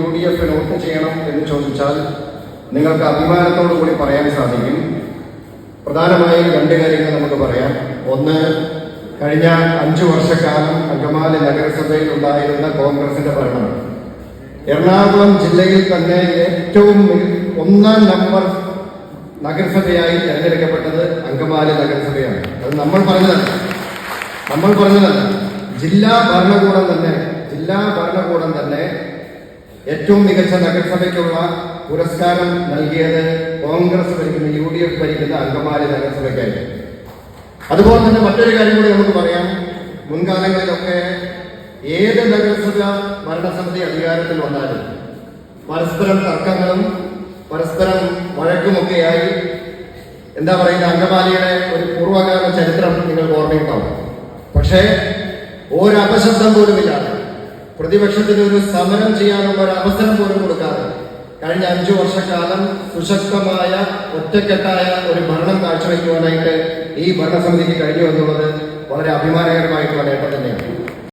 U D എഫിന് vote ചെയ്യണം എന്ന് ചോദിച്ചാൽ നിങ്ങൾക്ക് അഭിമാനത്തോടു കൂടി പറയാൻ സാധിക്കും. പ്രധാനമായും രണ്ട് കാര്യങ്ങൾ നമുക്ക് പറയാം. ഒന്ന് കഴിഞ്ഞ അഞ്ചു വർഷക്കാലം അങ്കമാലി നഗരസഭയിൽ ഉണ്ടായിരുന്ന കോൺഗ്രസിന്റെ ഭരണം. എറണാകുളം ജില്ലയിൽ തന്നെ ഏറ്റവും ഒന്നാം നമ്പർ നഗരസഭയായി തിരഞ്ഞെടുക്കപ്പെട്ടത് അങ്കമാലി നഗരസഭയാണ്. അത് നമ്മൾ പറഞ്ഞതല്ല. നമ്മൾ പറഞ്ഞതല്ല. ജില്ലാ ഭരണകൂടം തന്നെ ജില്ലാ ഭരണകൂടം തന്നെ ഏറ്റവും മികച്ച നഗരസഭയ്ക്കുള്ള പുരസ്കാരം നൽകിയത് കോൺഗ്രസ് ഭരിക്കുന്ന യു ഡി എഫ് ഭരിക്കുന്ന അങ്കമാലി നഗരസഭയ്ക്കായിരുന്നു അതുപോലെ തന്നെ മറ്റൊരു കാര്യം കൂടി നമുക്ക് പറയാം. മുൻകാലങ്ങളിലൊക്കെ ഏത് നഗരസഭ ഭരണസമിതി അധികാരത്തിൽ വന്നാലും പരസ്പരം തർക്കങ്ങളും പരസ്പരം വഴക്കുമൊക്കെയായി എന്താ പറയുക അങ്കമാലിയുടെ ഒരു പൂർവകാല ചരിത്രം നിങ്ങൾക്ക് ഓർമ്മയുണ്ടാവും. പക്ഷേ ഒരു അപശബ്ദം പോലുമില്ലാതെ പ്രതിപക്ഷത്തിന് ഒരു സമരം ചെയ്യാനുള്ള ഒരു അവസരം പോലും കൊടുക്കാതെ കഴിഞ്ഞ അഞ്ചു വർഷക്കാലം സുശക്തമായ ഒറ്റക്കെട്ടായ ഒരു ഭരണം കാഴ്ചവെക്കുവാനായിട്ട് ഈ ഭരണസമിതിക്ക് കഴിഞ്ഞു എന്നുള്ളത് വളരെ അഭിമാനകരമായിട്ടുള്ള നേട്ടം തന്നെയാണ്.